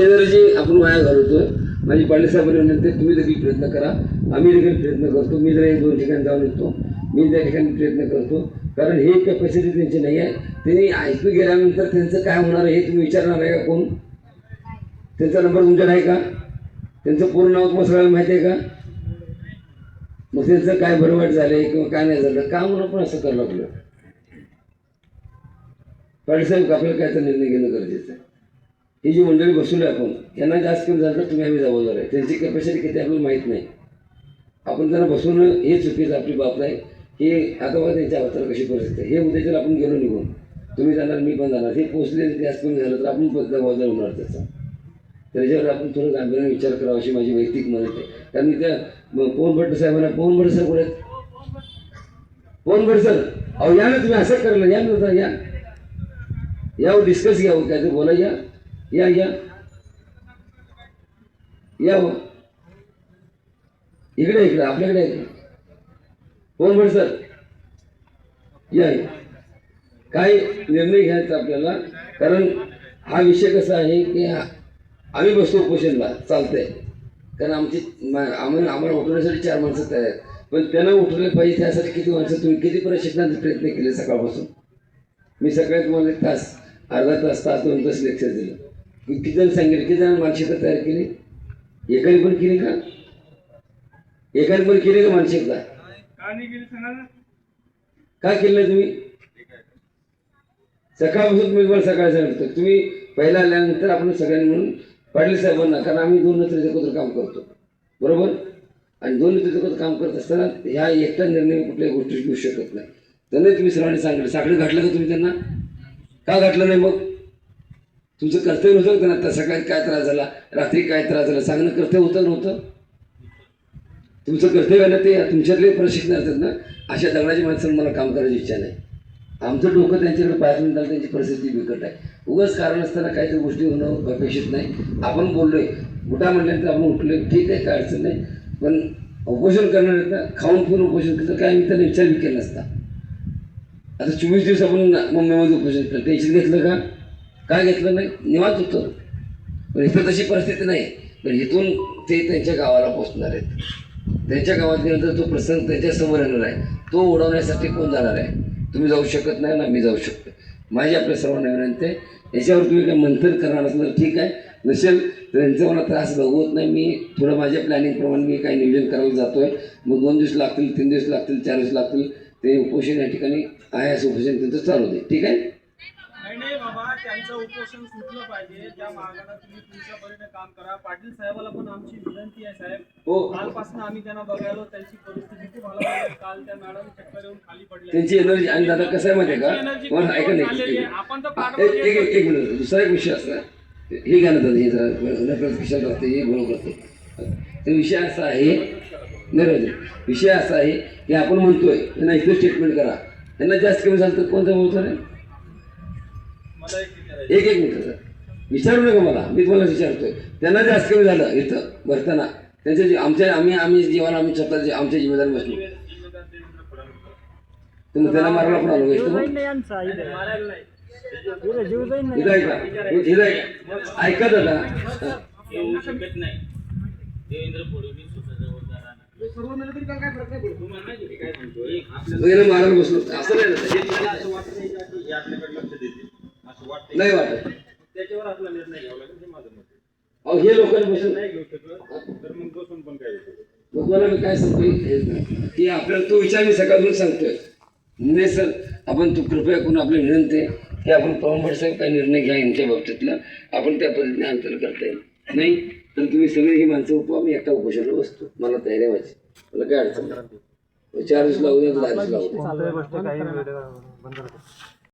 Energy आपण वाया घालवतोय. माझी पाटील विनंती तुम्ही देखील प्रयत्न करा. आम्ही देखील प्रयत्न करतो. मी जर एक दोन ठिकाणी जाऊन येतो मी त्या ठिकाणी प्रयत्न करतो कारण हे कॅपॅसिटी त्यांची नाही आहे. त्यांनी ऐकू गेल्यानंतर त्यांचं काय होणार आहे हे तुम्ही विचारणार आहे का कोण? त्यांचा नंबर तुमच्याकडे आहे का? त्यांचं पूर्ण नाव तुम्हाला सगळ्यांना माहिती आहे का? मग त्यांचं काय बरं झालं झालंय किंवा काय नाही झालं का म्हणून आपण असं करायला लागलं. पाटीलसाहेब आपल्याला काय तर निर्णय घेणं गरजेचं आहे? ही जी मंडळी बसवली आपण यांना जास्त करून झालं तर तुम्ही आम्ही जबाबदार आहे. त्यांची कॅपॅसिटी किती आपल्याला माहीत नाही. आपण त्यांना बसवणं हे चुकीचं आपली बाब आहे हे आता बघा त्यांच्या हाताला कशी परिस्थिती आहे. हे उद्याच्याला आपण गेलो निघून तुम्ही जाणार मी पण जाणार. हे पोचले जास्त कमी झालं तर आपण पण जबाबदार होणार त्याचा. त्याच्यावर आपण थोडं गांभीर्याने विचार करावा अशी माझी वैयक्तिक मदत आहे. कारण त्या पोन भट्ट साहेबांना पोन भट्ट सर कुठे आहेत? भट्ट सर अहो या ना तुम्ही असं करलं या ना या. या यावर डिस्कस घ्या हो, काय ते बोला या. या या. या हो. इकडे इकडे आपल्याकडे आहे. कोण म्हण सर? या काय निर्णय घ्यायचा आपल्याला. कारण हा विषय कसा आहे की आम्ही बसतो उपोषणला चालतंय. कारण आमची आम्हाला आम्हाला उठवण्यासाठी चार माणसं तयार आहेत. पण त्यांना उठवले पाहिजे त्यासाठी किती माणसं तुम्ही किती प्रशिक्षणाचे प्रयत्न केले सकाळपासून? मी सकाळी तुम्हाला एक तास अर्धा तास तास दोन तास लेक्चर दिलं. किती जण सांगेल किती जण मानसिकता तयार केली? एकाने पण केली का? एकाने पण केली का मानसिकता? का केलं नाही तुम्ही? सकाळपासून तुम्ही पण सकाळी सांगितलं. तुम्ही पहिला आल्यानंतर आपण सगळ्यांनी म्हणून पाटील साहेबांना कारण आम्ही दोन नेत्र एकत्र काम करतो. बरोबर? आणि दोन नेत्र एकत्र काम करत असताना ह्या एकटा निर्णय कुठल्याही गोष्टी घेऊ शकत नाही. त्यांना तुम्ही सर्वांनी सांगितलं. साखळी घातलं का तुम्ही त्यांना? का घातलं नाही मग? तुमचं कर्तव्य होतं का आता सकाळी काय त्रास झाला? रात्री काय त्रास झाला? सांगणं कर्तव्य होतं नव्हतं? तुमचं कर्तव्य आहे ना ते तुमच्यातले प्रशिक्षण असतात ना अशा दगडाची माणसाला मला काम करायची इच्छा नाही. आमचं डोकं त्यांच्याकडे पाच मिनिटाला त्यांची परिस्थिती बिकट आहे. उगाच कारण असताना काहीतरी गोष्टी होणं अपेक्षित नाही. आपण बोललोय. उठा म्हटल्यानंतर आपण उठलोय. ठीक आहे काय अडचण नाही. पण उपोषण करणार ना खाऊन पिऊन उपोषण केलं काय मी त्यांना विचार बी केला नसता. आता चोवीस दिवस आपण मुंबईमध्ये उपोषण केलं टेन्शन घेतलं का? काय घेतलं नाही निवांत होतं. पण इथं तशी परिस्थिती नाही. पण इथून ते त्यांच्या गावाला पोचणार आहेत. त्यांच्या गावात गेल्यानंतर तो प्रसंग त्यांच्यासमोर येणार आहे. तो उडवण्यासाठी कोण जाणार आहे? तुम्ही जाऊ शकत नाही ना मी जाऊ शकतो माझी आपल्या सर्वांना विनंती आहे. याच्यावर तुम्ही काही मंथन करणार असलं तर ठीक आहे. नसेल त्यांचा मला त्रास बघवत नाही. मी थोडं माझ्या प्लॅनिंगप्रमाणे मी काही नियोजन करायला जातो आहे मग दोन दिवस लागतील तीन दिवस लागतील चार दिवस लागतील. ते उपोषण या ठिकाणी आहे असं उपोषण त्यांचं चालू दे ठीक आहे? नाही नाही बाबा त्यांचं उपोषण सुटलं पाहिजे. त्या मार्गाने तुम्ही तुमच्या परीने काम करा. पाटील साहेबाला पण आमची विनंती आहे साहेब. हो. कालपासून आम्ही त्यांना बघायलो त्यांची परिस्थिती खूप आहे. काल त्या मॅडम चक्कर येऊन खाली पडल्या. त्यांची एनर्जी आणि दादा कसं आहे माहिती आहे का? ऐका नाही. आपण तर एक मिनिट. दुसरा एक विषय असा हे ना दादा हे जरा लागते हे गोळ करते. तर विषय असा आहे नाही. विषय असा आहे की आपण म्हणतोय त्यांना इथं स्टेटमेंट करा. त्यांना जास्त कमी झालं तर कोणता बोलतो मला एक एक एक मिनिट सर. विचारू नका मला. मी तुम्हाला विचारतोय. त्यांना जास्त कमी झालं इथं भरताना त्यांच्या जी- आमच्या आम्ही आम्ही जीवन आम्ही स्वतः आमच्या जिम्मेदारी बसलो तुम्ही त्यांना मारायला पण आलो का ऐका. दादा मारायला बसलो. असं नाही नाही वाटत त्याच्यावर आपला निर्णय घ्यावा लागेल हे माझं मत आहे. अहो हे लोकांनी बसून नाही घेऊ शकत तर मग बसून पण काय तुम्हाला मी काय सांगतोय हे- की आपल्याला तो विचार मी सकाळून सांगतोय. नाही सर आपण तू कृपया करून आपली विनंती आहे की आपण पवन साहेब काही निर्णय घ्या यांच्या बाबतीतला. आपण त्या पद्धतीने अंतर करता येईल. नाही तर तुम्ही सगळी ही माणसं उपवा मी एकटा उपोषणाला बसतो. मला तयारी आहे माझी. मला काय अडचण नाही. चार दिवस लागू दे दहा दिवस लागू दे